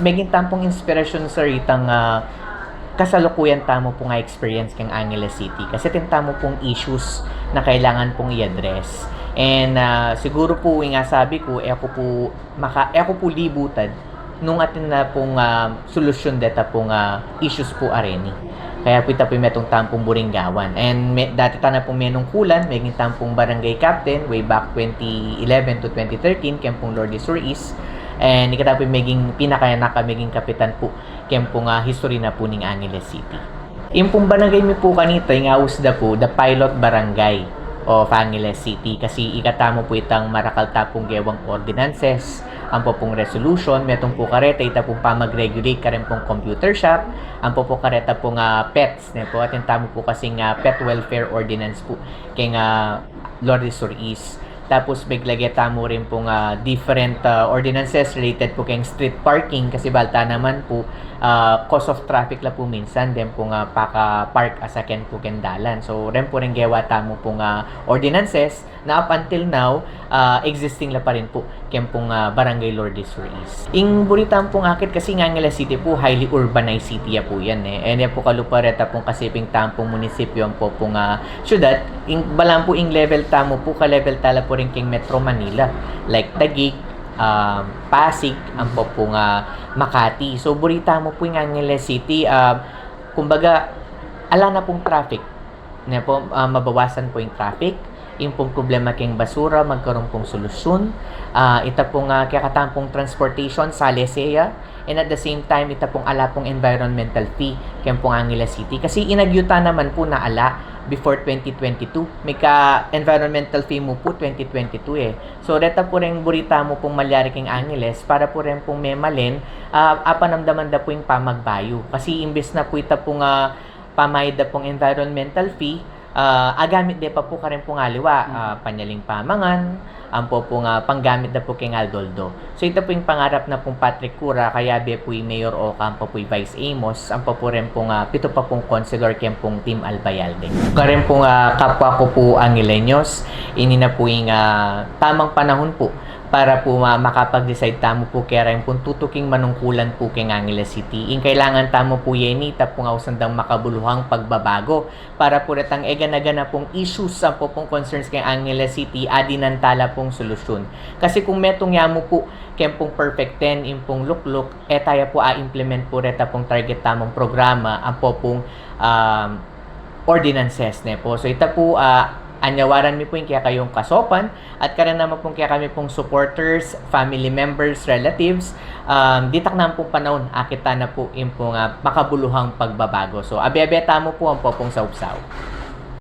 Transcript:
maging tampong inspirasyon sa itang ah, kasalukuyan tamo po nga experience kang Angeles City kasi tintamo pong issues na kailangan pong i-address. And ah, siguro po yung nga sabi ko, eh ako po, maka, eh ako po libutan nung atin na pong ah, solusyon deta pong ah, issues po areni. Kaya po ita po metong tampong buringgawan. And may, dati ta na pong menong kulan, may tampong barangay captain way back 2011 to 2013, kaya pong Lord Suris. And ikata po maging pinakayanak ka maging kapitan po kaya po nga history na po ng Angeles City. Yung pong barangay mi po kanito, yung ausda po, the pilot barangay of Angeles City. Kasi ikatamo po itang marakal tapong gewang ordinances. Ang po pong resolution, metong po kareta, ita po pa mag-regulate ka rin pong computer shop, ang po po kareta po nga pets, ne po, at yung tamo po kasi nga pet welfare ordinance po, kay nga Lord Sur East. Tapos biglagay tamo rin po nga different uh, ordinances related po kay street parking kasi balta naman po uh, cause of traffic la po minsan din po nga paka park asaken po kendalan. So ren po rin gawa tamo po nga ordinances na up until now uh, existing la pa rin po kaya po nga barangay Sur East. Ing buritan po akit kasi nga Ngala City po highly urbanized city po yan eh. Yan po kalupareta pong kasiping tampong munisipyo po po nga syudad. Ing balang po ing level tamo po ka level tala po rin king Metro Manila like Taguig, um, Pasig, ang po po nga Makati. So burita mo po yung Angeles City, um, kumbaga ala na pong traffic. Na po, ah, mabawasan po yung traffic. Yung problema kayong basura, magkaroon pong solusyon. Ah, ita pong uh, kakatampong transportation sa Lesea. And at the same time, ita pong ala pong environmental fee kaya pong Angeles City. Kasi inagyuta naman po na ala before 2022. May ka environmental fee mo po 2022 eh. So reta po rin burita mo pong malyari king Angeles para po rin pong memalin uh, apanamdaman da po yung pamagbayo. Kasi imbes na po ita pong uh, pamayad da pong environmental fee, uh, agamit de pa po ka rin pong aliwa, uh, panyaling pamangan, ang po pong uh, panggamit na po kay Aldoldo. So ito po yung pangarap na pong Patrick Cura, kaya be po yung Mayor Oca, ang po po yung Vice Amos, ang po po rin pong uh, pito pa pong consular kaya pong Team Albayalde. Karen pong uh, kapwa ko po ang Ilenyos, ini na po yung uh, tamang panahon po para po uh, makapag-decide tamo po kaya rin po tutuking manungkulan po kay Angeles City. In kailangan tamo po yeni ta po nga usandang makabuluhang pagbabago para po retang ega-naga pong issues sa po pong concerns kay Angeles City adinan tala pong solusyon. Kasi kung metong yamo po kaya pong perfect 10 impong lukluk, eh tayo po a-implement po reta pong target tamong programa ang po pong um, ordinances ne po. So ita po uh, anyawaran mi po yung kaya kayong kasopan at kaya naman pong kaya kami pong supporters, family members, relatives um, ditak na pong panahon akita na po yung pong uh, makabuluhang pagbabago. So abe-abe mo po ang po pong saupsaw.